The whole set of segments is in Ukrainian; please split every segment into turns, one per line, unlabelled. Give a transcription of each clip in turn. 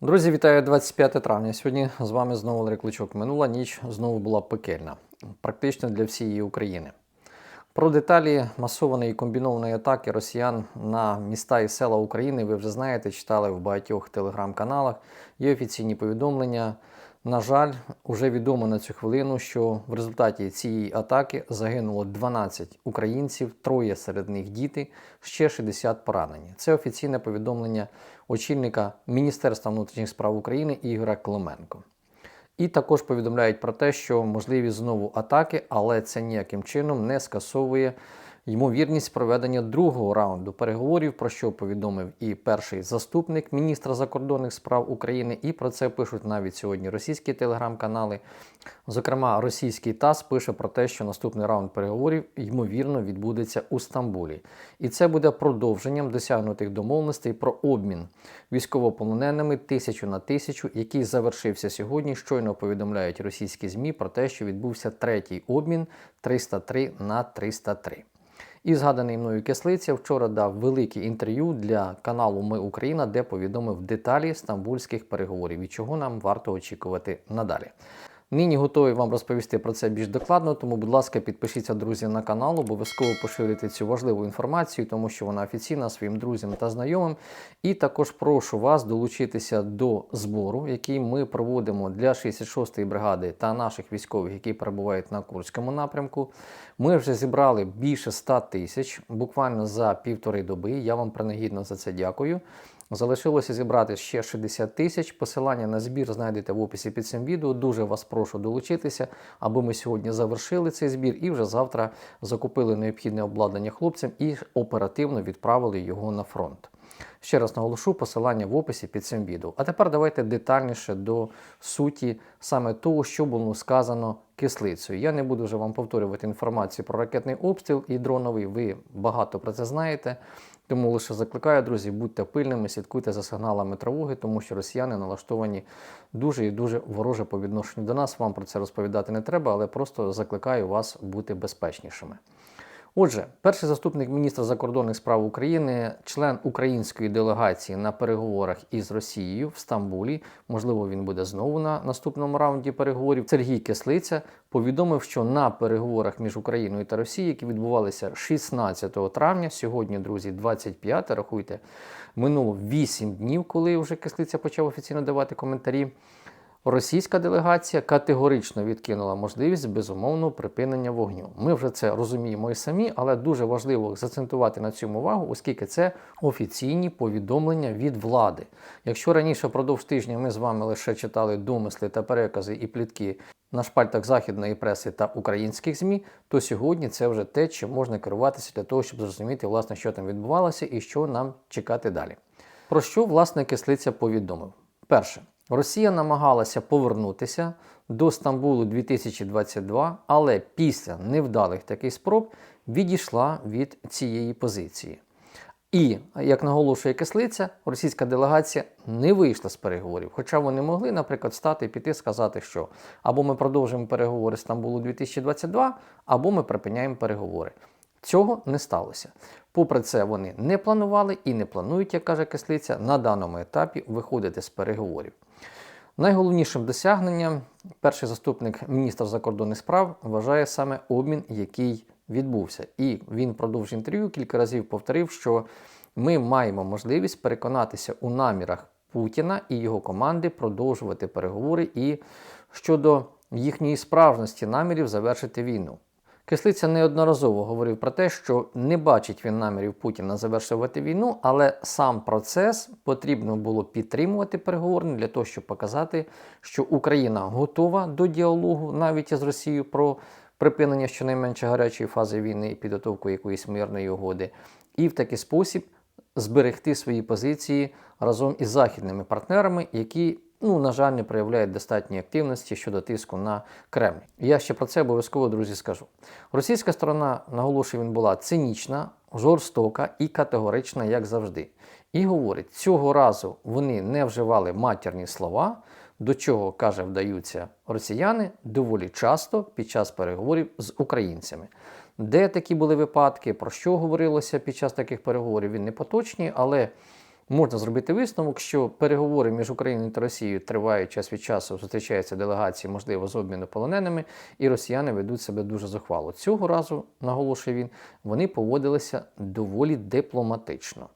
Друзі, вітаю 25 травня. Сьогодні з вами знову Олег Кличок. Минула ніч знову була пекельна, практично для всієї України. Про деталі масованої комбінованої атаки росіян на міста і села України ви вже знаєте, читали в багатьох телеграм-каналах. Є офіційні повідомлення. На жаль, уже відомо на цю хвилину, що в результаті цієї атаки загинуло 12 українців, троє серед них діти, ще 60 поранені. Це офіційне повідомлення очільника Міністерства внутрішніх справ України Ігоря Клименко. І також повідомляють про те, що можливі знову атаки, але це ніяким чином не скасовує ймовірність проведення другого раунду переговорів, про що повідомив і перший заступник міністра закордонних справ України. І про це пишуть навіть сьогодні російські телеграм-канали. Зокрема, російський ТАСС пише про те, що наступний раунд переговорів ймовірно відбудеться у Стамбулі. І це буде продовженням досягнутих домовленостей про обмін військовополоненими тисячу на тисячу, який завершився сьогодні. Щойно повідомляють російські ЗМІ про те, що відбувся третій обмін 303 на 303. І згаданий мною кислиця вчора дав велике інтерв'ю для каналу Ми Україна, де повідомив деталі стамбульських переговорів і чого нам варто очікувати надалі. Нині готовий вам розповісти про це більш докладно, тому, будь ласка, підпишіться, друзі, на канал, обов'язково поширюйте цю важливу інформацію, тому що вона офіційна своїм друзям та знайомим. І також прошу вас долучитися до збору, який ми проводимо для 66-ї бригади та наших військових, які перебувають на Курському напрямку. Ми вже зібрали більше 100 тисяч буквально за півтори доби. Я вам принагідно за це дякую. Залишилося зібрати ще 60 тисяч. Посилання на збір знайдете в описі під цим відео. Дуже вас прошу долучитися, аби ми сьогодні завершили цей збір і вже завтра закупили необхідне обладнання хлопцям і оперативно відправили його на фронт. Ще раз наголошу посилання в описі під цим відео. А тепер давайте детальніше до суті саме того, що було сказано кислицею. Я не буду вже вам повторювати інформацію про ракетний обстріл і дроновий. Ви багато про це знаєте. Тому лише закликаю, друзі, будьте пильними, слідкуйте за сигналами тривоги, тому що росіяни налаштовані дуже і дуже вороже по відношенню до нас. Вам про це розповідати не треба, але просто закликаю вас бути безпечнішими. Отже, перший заступник міністра закордонних справ України, член української делегації на переговорах із Росією в Стамбулі, можливо, він буде знову на наступному раунді переговорів. Сергій Кислиця повідомив, що на переговорах між Україною та Росією, які відбувалися 16 травня, сьогодні, друзі, 25, рахуйте, минуло 8 днів, коли вже Кислиця почав офіційно давати коментарі. Російська делегація категорично відкинула можливість безумовного припинення вогню. Ми вже це розуміємо і самі, але дуже важливо зацентувати на цьому увагу, оскільки це офіційні повідомлення від влади. Якщо раніше впродовж тижня ми з вами лише читали домисли та перекази і плітки на шпальтах західної преси та українських ЗМІ, то сьогодні це вже те, чим можна керуватися для того, щоб зрозуміти, власне, що там відбувалося і що нам чекати далі. Про що власне кислиця повідомив? Перше. Росія намагалася повернутися до Стамбулу 2022, але після невдалих таких спроб відійшла від цієї позиції. І, як наголошує кислиця, російська делегація не вийшла з переговорів. Хоча вони могли, наприклад, стати і піти сказати, що або ми продовжуємо переговори Стамбулу 2022, або ми припиняємо переговори. Цього не сталося. Попри це, вони не планували і не планують, як каже кислиця, на даному етапі виходити з переговорів. Найголовнішим досягненням перший заступник міністра закордонних справ вважає саме обмін, який відбувся. І він впродовж інтерв'ю кілька разів повторив, що ми маємо можливість переконатися у намірах Путіна і його команди продовжувати переговори і щодо їхньої справжності намірів завершити війну. Кислиця неодноразово говорив про те, що не бачить він намірів Путіна завершувати війну, але сам процес потрібно було підтримувати переговорний для того, щоб показати, що Україна готова до діалогу навіть із Росією про припинення щонайменше гарячої фази війни і підготовку якоїсь мирної угоди, і в такий спосіб зберегти свої позиції разом із західними партнерами, які ну, на жаль, не проявляють достатньої активності щодо тиску на Кремль. Я ще про це обов'язково, друзі, скажу. Російська сторона, наголошую, він була цинічна, жорстока і категорична, як завжди. І говорить, цього разу вони не вживали матірні слова, до чого, каже, вдаються росіяни доволі часто під час переговорів з українцями. Де такі були випадки, про що говорилося під час таких переговорів, він не поточні, але Можна зробити висновок, що переговори між Україною та Росією тривають час від часу, зустрічаються делегації, можливо, з обміну полоненими, і росіяни ведуть себе дуже зухвало. Цього разу, наголошує він, вони поводилися доволі дипломатично.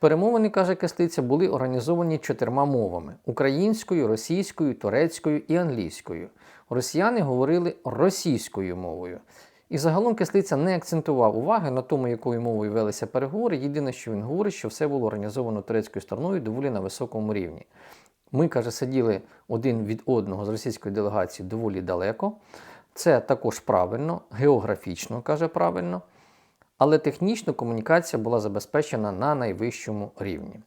Перемовини, каже Кислиця, були організовані чотирма мовами: українською, російською, турецькою і англійською. Росіяни говорили російською мовою. І загалом Кислиця не акцентував уваги на тому, якою мовою велися переговори. Єдине, що він говорить, що все було організовано турецькою стороною доволі на високому рівні. Ми, каже, сиділи один від одного з російської делегації доволі далеко. Це також правильно, географічно каже правильно, але технічно комунікація була забезпечена на найвищому рівні.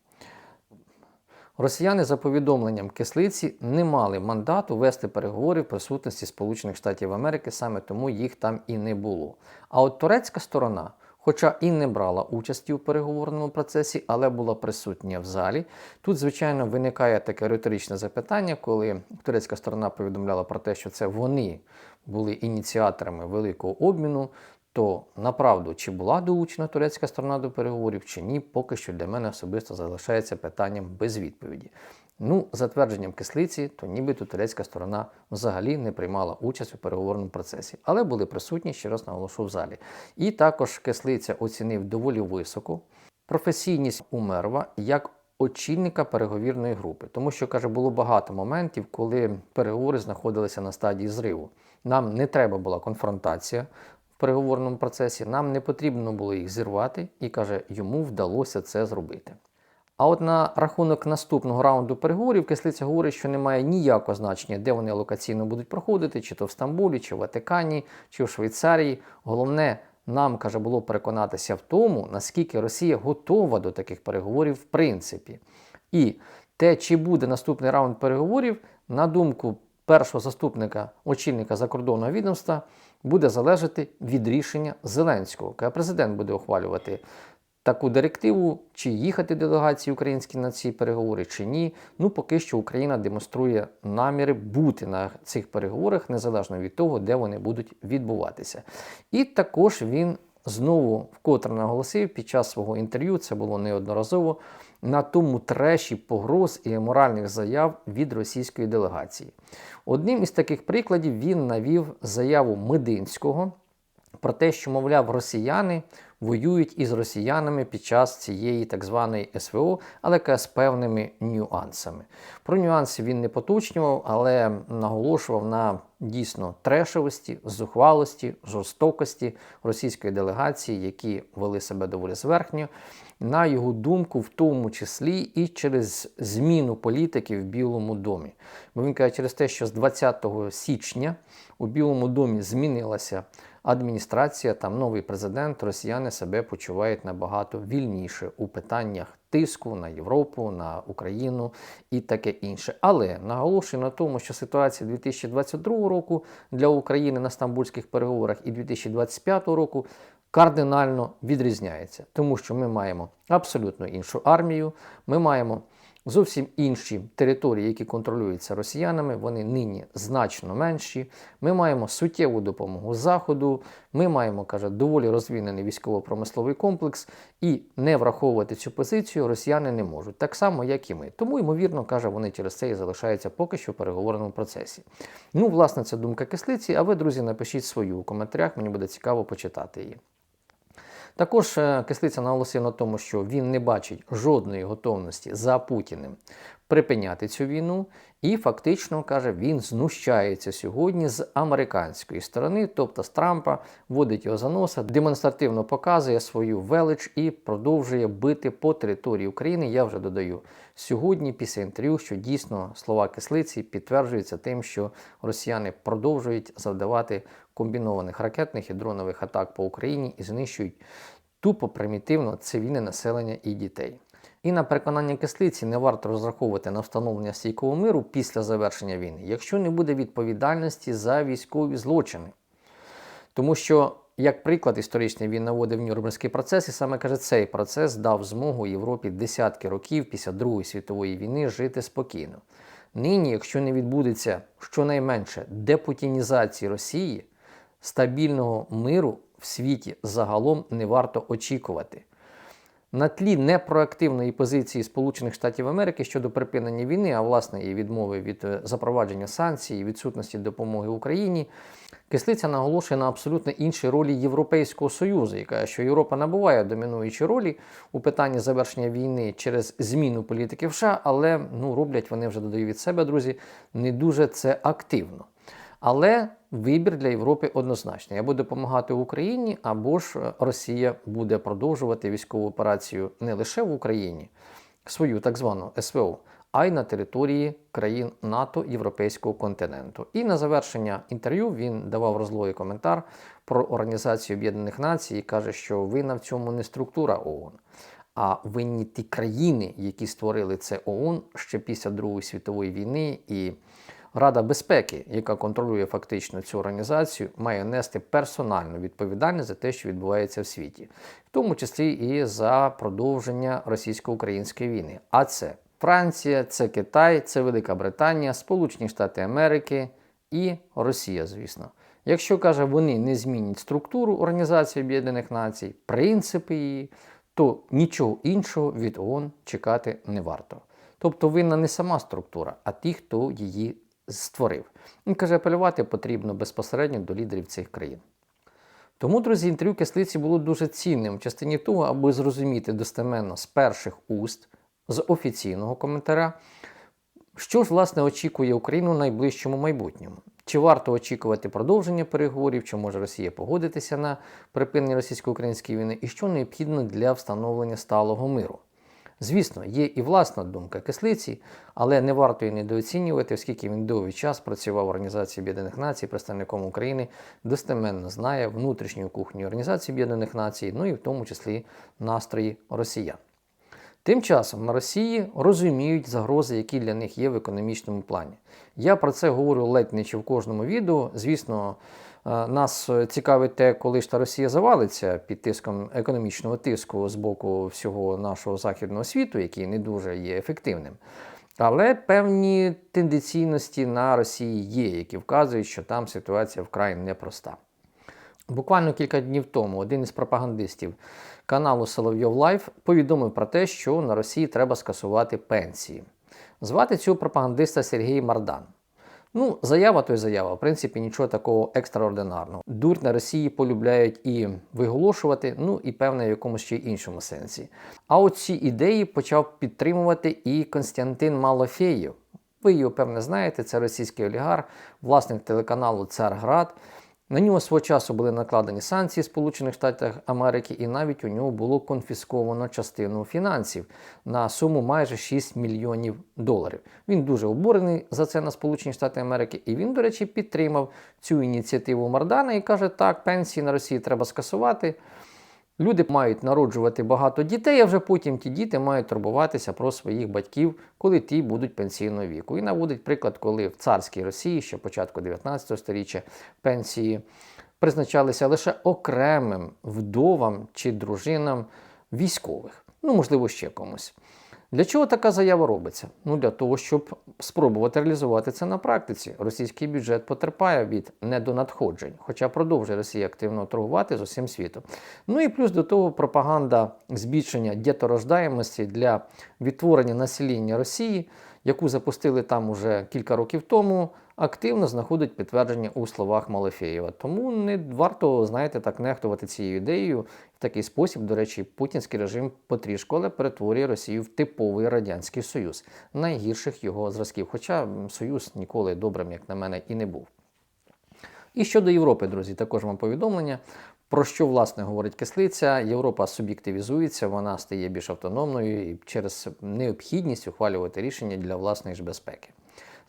Росіяни, за повідомленням кислиці, не мали мандату вести переговори в присутності Сполучених Штатів Америки, саме тому їх там і не було. А от турецька сторона, хоча і не брала участі у переговорному процесі, але була присутня в залі. Тут, звичайно, виникає таке риторичне запитання, коли турецька сторона повідомляла про те, що це вони були ініціаторами великого обміну. То направду, чи була долучена турецька сторона до переговорів, чи ні, поки що для мене особисто залишається питанням без відповіді. Ну, за твердженням кислиці, то нібито турецька сторона взагалі не приймала участь у переговорному процесі, але були присутні, ще раз наголошу в залі. І також кислиця оцінив доволі високо професійність Умерва як очільника переговірної групи, тому що каже, було багато моментів, коли переговори знаходилися на стадії зриву. Нам не треба була конфронтація переговорному процесі, нам не потрібно було їх зірвати, і каже, йому вдалося це зробити. А от на рахунок наступного раунду переговорів Кислиця говорить, що немає ніякого значення, де вони локаційно будуть проходити, чи то в Стамбулі, чи в Ватикані, чи в Швейцарії. Головне, нам каже, було переконатися в тому, наскільки Росія готова до таких переговорів в принципі. І те, чи буде наступний раунд переговорів, на думку першого заступника очільника закордонного відомства, буде залежати від рішення Зеленського. Каже, Президент буде ухвалювати таку директиву, чи їхати делегації українські на ці переговори, чи ні. Ну, поки що Україна демонструє наміри бути на цих переговорах, незалежно від того, де вони будуть відбуватися. І також він знову вкотре наголосив під час свого інтерв'ю, це було неодноразово, на тому треші погроз і моральних заяв від російської делегації. Одним із таких прикладів він навів заяву Мединського про те, що, мовляв, росіяни воюють із росіянами під час цієї так званої СВО, але з певними нюансами. Про нюанси він не поточнював, але наголошував на дійсно трешовості, зухвалості, жорстокості російської делегації, які вели себе доволі зверхньо. На його думку, в тому числі і через зміну політики в Білому домі. Бо він каже, через те, що з 20 січня у Білому домі змінилася адміністрація, там новий президент, росіяни себе почувають набагато вільніше у питаннях тиску на Європу, на Україну і таке інше. Але наголошую на тому, що ситуація 2022 року для України на стамбульських переговорах і 2025 року. Кардинально відрізняється, тому що ми маємо абсолютно іншу армію, ми маємо Зовсім інші території, які контролюються росіянами, вони нині значно менші. Ми маємо суттєву допомогу Заходу, ми маємо, каже, доволі розвинений військово-промисловий комплекс, і не враховувати цю позицію росіяни не можуть, так само, як і ми. Тому, ймовірно, каже, вони через це і залишаються поки що в переговорному процесі. Ну, власне, це думка кислиці. А ви, друзі, напишіть свою у коментарях, мені буде цікаво почитати її. Також е, Кислиця наголосив на тому, що він не бачить жодної готовності за Путіним припиняти цю війну, і фактично каже, він знущається сьогодні з американської сторони, тобто з Трампа, вводить його за носа, демонстративно показує свою велич і продовжує бити по території України. Я вже додаю сьогодні, після інтерв'ю, що дійсно слова кислиці підтверджуються тим, що росіяни продовжують завдавати комбінованих ракетних і дронових атак по Україні і знищують тупо примітивно цивільне населення і дітей. І на переконання кислиці не варто розраховувати на встановлення стійкого миру після завершення війни, якщо не буде відповідальності за військові злочини. Тому що, як приклад історичний, він наводив Нюрнберзький процес, і саме каже, цей процес дав змогу Європі десятки років після Другої світової війни жити спокійно. Нині, якщо не відбудеться щонайменше депутінізації Росії, стабільного миру в світі загалом не варто очікувати. На тлі непроактивної позиції Сполучених Штатів Америки щодо припинення війни, а власне і відмови від е, запровадження санкцій, відсутності допомоги Україні, Кислиця наголошує на абсолютно іншій ролі Європейського Союзу, яка що Європа набуває домінуючі ролі у питанні завершення війни через зміну політики в США, але ну роблять вони вже додаю від себе, друзі, не дуже це активно. Але вибір для Європи однозначний: або допомагати Україні, або ж е, Росія буде продовжувати військову операцію не лише в Україні, свою так звану СВО, а й на території країн НАТО Європейського континенту. І на завершення інтерв'ю він давав розлогий коментар про Організацію Об'єднаних Націй і каже, що винна в цьому не структура ООН. А винні ті країни, які створили це ООН ще після Другої світової війни, і Рада безпеки, яка контролює фактично цю організацію, має нести персональну відповідальність за те, що відбувається в світі, в тому числі і за продовження російсько-української війни. А це Франція, це Китай, це Велика Британія, Сполучені Штати Америки і Росія, звісно. Якщо каже, вони не змінять структуру Організації Об'єднаних Націй, принципи її, то нічого іншого від ООН чекати не варто. Тобто винна не сама структура, а ті, хто її створив. Він каже, апелювати потрібно безпосередньо до лідерів цих країн. Тому, друзі, інтерв'ю кислиці було дуже цінним в частині того, аби зрозуміти достеменно з перших уст, з офіційного коментаря, що ж власне очікує Україну в найближчому майбутньому. Чи варто очікувати продовження переговорів, чи може Росія погодитися на припинення російсько-української війни, і що необхідно для встановлення сталого миру? Звісно, є і власна думка кислиці, але не варто її недооцінювати, оскільки він довгий час працював в Організації Об'єднаних Націй, представником України, достеменно знає внутрішню кухню Організації Об'єднаних Націй, ну і в тому числі настрої росіян. Тим часом на Росії розуміють загрози, які для них є в економічному плані. Я про це говорю ледь не чи в кожному відео. Звісно, нас цікавить те, коли ж та Росія завалиться під тиском економічного тиску з боку всього нашого західного світу, який не дуже є ефективним. Але певні тенденційності на Росії є, які вказують, що там ситуація вкрай непроста. Буквально кілька днів тому один із пропагандистів каналу Соловйов Лайф повідомив про те, що на Росії треба скасувати пенсії. Звати цього пропагандиста Сергій Мардан. Ну, заява то й заява, в принципі, нічого такого екстраординарного. Дурь на Росії полюбляють і виголошувати, ну і певне в якомусь ще іншому сенсі. А от ці ідеї почав підтримувати і Константин Малофєєв. Ви його, певне, знаєте, це російський олігарх, власник телеканалу Царград. На нього свого часу були накладені санкції Сполучених Штатів Америки, і навіть у нього було конфісковано частину фінансів на суму майже 6 мільйонів доларів. Він дуже обурений за це на Сполучені Штати Америки, і він, до речі, підтримав цю ініціативу Мардана і каже: так, пенсії на Росії треба скасувати. Люди мають народжувати багато дітей, а вже потім ті діти мають турбуватися про своїх батьків, коли ті будуть пенсійного віку. І наводить приклад, коли в царській Росії, ще початку 19 століття, пенсії призначалися лише окремим вдовам чи дружинам військових, ну можливо, ще комусь. Для чого така заява робиться? Ну для того, щоб спробувати реалізувати це на практиці. Російський бюджет потерпає від недонадходжень, хоча продовжує Росія активно торгувати з усім світом. Ну і плюс до того пропаганда збільшення діторождаємості для відтворення населення Росії, яку запустили там уже кілька років тому, активно знаходить підтвердження у словах Малефєєва. Тому не варто, знаєте, так нехтувати цією ідеєю. В такий спосіб, до речі, путінський режим потрішку, але перетворює Росію в типовий радянський союз, найгірших його зразків. Хоча союз ніколи добрим, як на мене, і не був. І щодо Європи, друзі, також вам повідомлення. Про що власне говорить кислиця? Європа суб'єктивізується, вона стає більш автономною і через необхідність ухвалювати рішення для власної ж безпеки.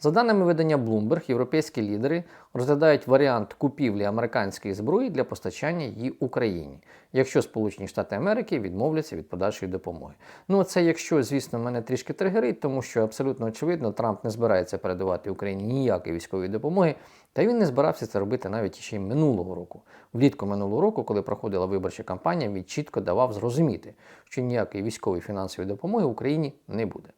За даними видання Bloomberg, європейські лідери розглядають варіант купівлі американської зброї для постачання її Україні, якщо Сполучені Штати Америки відмовляться від подальшої допомоги. Ну це якщо, звісно, мене трішки тригерить, тому що абсолютно очевидно, Трамп не збирається передавати Україні ніякої військової допомоги, та він не збирався це робити навіть ще й минулого року. Влітку минулого року, коли проходила виборча кампанія, він чітко давав зрозуміти, що ніякої військової фінансової допомоги Україні не буде.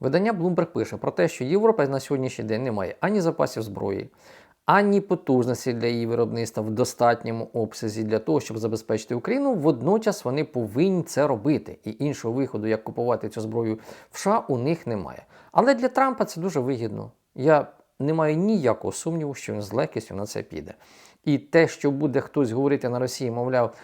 Видання Bloomberg пише про те, що Європа на сьогоднішній день не має ані запасів зброї, ані потужності для її виробництва в достатньому обсязі для того, щоб забезпечити Україну. Водночас вони повинні це робити. І іншого виходу, як купувати цю зброю в США, у них немає. Але для Трампа це дуже вигідно. Я не маю ніякого сумніву, що він з легкістю на це піде. І те, що буде хтось говорити на Росії, мовляв,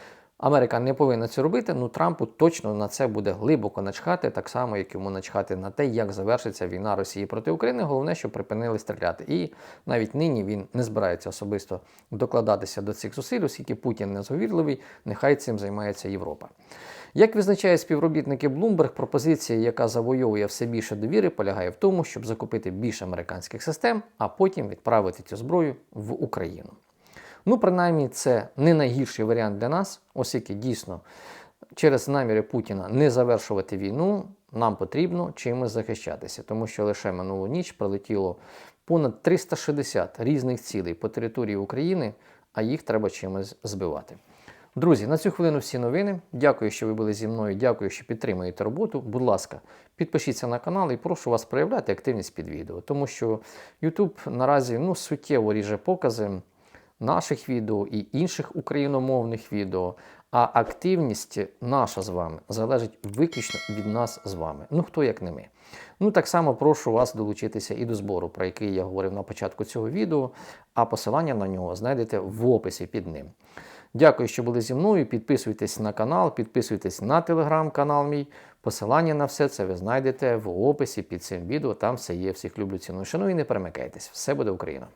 Америка не повинна це робити, ну Трампу точно на це буде глибоко начхати, так само, як йому начхати на те, як завершиться війна Росії проти України. Головне, щоб припинили стріляти. І навіть нині він не збирається особисто докладатися до цих зусиль, оскільки Путін незговірливий, нехай цим займається Європа. Як визначають співробітники Bloomberg, пропозиція, яка завойовує все більше довіри, полягає в тому, щоб закупити більше американських систем, а потім відправити цю зброю в Україну. Ну, принаймні, це не найгірший варіант для нас, оскільки дійсно через наміри Путіна не завершувати війну, нам потрібно чимось захищатися, тому що лише минулу ніч прилетіло понад 360 різних цілей по території України, а їх треба чимось збивати. Друзі, на цю хвилину всі новини. Дякую, що ви були зі мною. Дякую, що підтримуєте роботу. Будь ласка, підпишіться на канал і прошу вас проявляти активність під відео, тому що YouTube наразі ну, суттєво ріже покази наших відео і інших україномовних відео. А активність наша з вами залежить виключно від нас з вами. Ну хто як не ми. Ну так само прошу вас долучитися і до збору, про який я говорив на початку цього відео, а посилання на нього знайдете в описі під ним. Дякую, що були зі мною. Підписуйтесь на канал, підписуйтесь на телеграм-канал мій. Посилання на все це ви знайдете в описі під цим відео. Там все є. Всіх люблю ціну. Шану і не перемикайтесь. Все буде Україна!